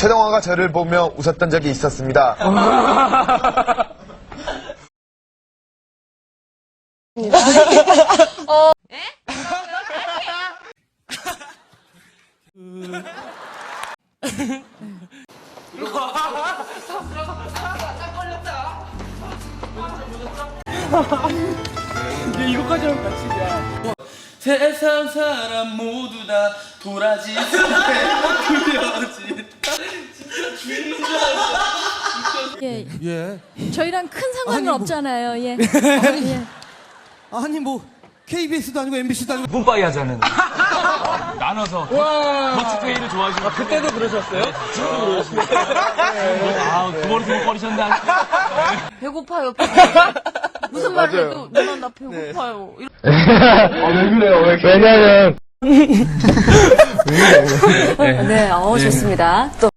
최동화가 저를 보며 웃었던 적이 있었습니다. 세상 사람 모두 다 도라지 예, 예. 저희랑 큰 상관은 아니, 뭐- 없잖아요. 예. 예. 아니 뭐 KBS도 아니고 MBC도 아니고 뿜빠이 하자는. 나눠서. 더치페이를 좋아하시는. 아, 그때도 그러셨어요? 지금도 그러시네요. 아, 두 번을 두번거리셨네 배고파요. 무슨 말을 해도 누나 나 배고파요. 이러- 네, 어, 좋습니다. 또